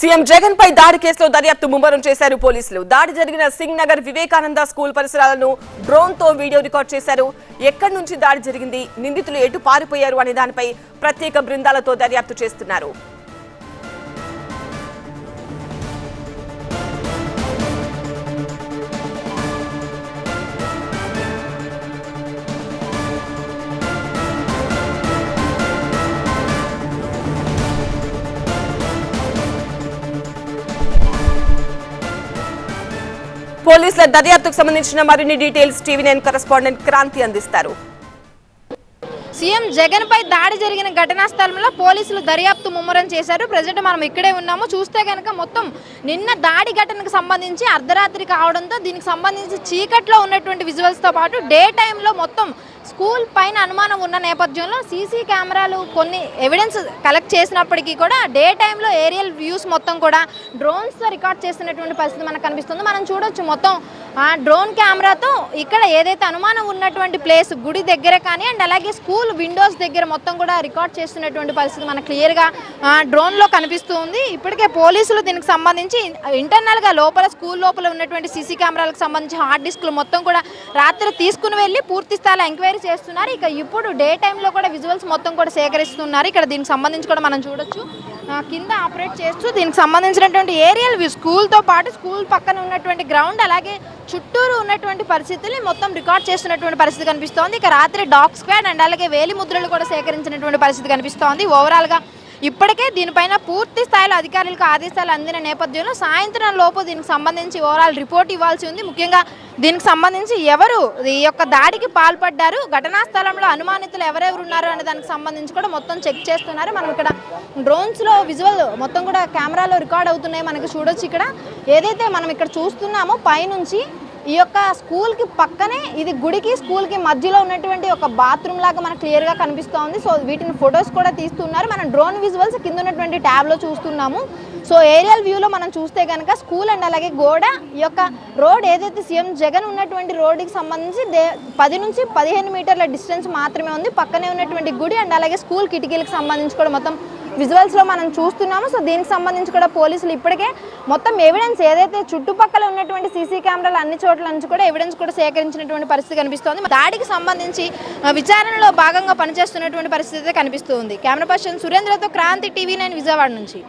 CM Jagan పై దాడి కేసులో దర్యాప్తు ముమ్మరం చేశారు పోలీసులు. దాడి జరిగిన సింగ్ నగర్ వివేకానంద స్కూల్ పరిసరాలను డ్రోన్తో వీడియో రికార్డ్ చేశారు. ఎక్కడి నుంచి దాడి జరిగింది నిందితులు ఎటు పారిపోయారు అనే దానిపై ప్రత్యేక బృందాలతో దర్యాప్తు చేస్తున్నారు. పోలీసుల దర్యాప్తుకు సంబంధించిన మరిన్ని details TV nine correspondent Kranti అందిస్తారు. సీఎం జగన్ పై దాడి జరిగిన ఘటనా స్థలంలో పోలీసులు దర్యాప్తు ముమ్మరం చేశారు. ప్రజెంట్ మనం ఇక్కడే ఉన్నాము. చూస్తే కనుక మొత్తం నిన్న దాడి ఘటనకు సంబంధించి అర్ధరాత్రి కావడంతో దీనికి సంబంధించి చీకట్లో ఉన్నటువంటి విజువల్స్తో పాటు డే టైంలో మొత్తం స్కూల్ పైన అనుమానం ఉన్న నేపథ్యంలో సీసీ కెమెరాలు కొన్ని ఎవిడెన్స్ కలెక్ట్ చేసినప్పటికీ కూడా డే టైంలో ఏరియల్ వ్యూస్ మొత్తం కూడా డ్రోన్స్తో రికార్డ్ చేస్తున్నటువంటి పరిస్థితి మనకు కనిపిస్తుంది. మనం చూడొచ్చు మొత్తం ఆ డ్రోన్ కెమెరాతో ఇక్కడ ఏదైతే అనుమానం ఉన్నటువంటి ప్లేస్ గుడి దగ్గర కానీ అండ్ అలాగే స్కూల్ విండోస్ దగ్గర మొత్తం కూడా రికార్డ్ చేస్తున్నటువంటి పరిస్థితి మనకు క్లియర్గా డ్రోన్లో కనిపిస్తూ ఉంది. ఇప్పటికే పోలీసులు దీనికి సంబంధించి ఇంటర్నల్గా లోపల స్కూల్ లోపల ఉన్నటువంటి సీసీ కెమెరాలకు సంబంధించి హార్డ్ డిస్క్లు మొత్తం కూడా రాత్రి తీసుకుని వెళ్ళి పూర్తి స్థాయిలో ఎంక్వైరీ చేస్తున్నారు. ఇక ఇప్పుడు డే టైంలో కూడా విజువల్స్ మొత్తం కూడా సేకరిస్తున్నారు. ఇక్కడ దీనికి సంబంధించి కూడా మనం చూడొచ్చు. కింద ఆపరేట్ చేస్తూ దీనికి సంబంధించినటువంటి ఏరియల్ వ్యూ స్కూల్తో పాటు స్కూల్ పక్కన ఉన్నటువంటి గ్రౌండ్ అలాగే చుట్టూరు ఉన్నటువంటి పరిస్థితుల్ని మొత్తం రికార్డ్ చేస్తున్నటువంటి పరిస్థితి కనిపిస్తోంది. ఇక రాత్రి డాగ్ స్క్వాడ్ అండ్ అలాగే వేలి ముద్రలు కూడా సేకరించినటువంటి పరిస్థితి కనిపిస్తోంది. ఓవరాల్గా ఇప్పటికే దీనిపైన పూర్తి స్థాయిలో అధికారులకు ఆదేశాలు అందిన నేపథ్యంలో సాయంత్రం లోపు దీనికి సంబంధించి ఓవరాల్ రిపోర్ట్ ఇవ్వాల్సి ఉంది. ముఖ్యంగా దీనికి సంబంధించి ఎవరు ఈ యొక్క దాడికి పాల్పడ్డారు ఘటనా స్థలంలో అనుమానితులు ఎవరెవరు ఉన్నారు అనే దానికి సంబంధించి కూడా మొత్తం చెక్ చేస్తున్నారు. మనం ఇక్కడ డ్రోన్స్లో విజువల్ మొత్తం కూడా కెమెరాలో రికార్డ్ అవుతున్నాయి. మనకి చూడొచ్చు ఇక్కడ. ఏదైతే మనం ఇక్కడ చూస్తున్నామో పైనుంచి ఈ యొక్క స్కూల్కి పక్కనే ఇది గుడికి స్కూల్కి మధ్యలో ఉన్నటువంటి ఒక బాత్రూమ్ లాగా మనకు క్లియర్గా కనిపిస్తోంది. సో వీటిని ఫొటోస్ కూడా తీస్తున్నారు. మనం డ్రోన్ విజువల్స్ కింద ఉన్నటువంటి ట్యాబ్లో చూస్తున్నాము. సో ఏరియల్ వ్యూలో మనం చూస్తే కనుక స్కూల్ అండ్ అలాగే గోడ ఈ యొక్క రోడ్ ఏదైతే సీఎం జగన్ ఉన్నటువంటి రోడ్డుకి సంబంధించి దే పది నుంచి పదిహేను మీటర్ల డిస్టెన్స్ మాత్రమే ఉంది. పక్కనే ఉన్నటువంటి గుడి అండ్ అలాగే స్కూల్ కిటికీలకు సంబంధించి కూడా మొత్తం విజువల్స్లో మనం చూస్తున్నాము. సో దీనికి సంబంధించి కూడా పోలీసులు ఇప్పటికే మొత్తం ఎవిడెన్స్ ఏదైతే చుట్టుపక్కల ఉన్నటువంటి సీసీ కెమెరాలు అన్ని చోట్ల నుంచి కూడా ఎవిడెన్స్ కూడా సేకరించినటువంటి పరిస్థితి కనిపిస్తోంది. దాడికి సంబంధించి విచారణలో భాగంగా పనిచేస్తున్నటువంటి పరిస్థితి కనిపిస్తుంది కెమెరా పర్సన్ సురేంద్రతో క్రాంతి టీవీ నైన్ విజయవాడ నుంచి.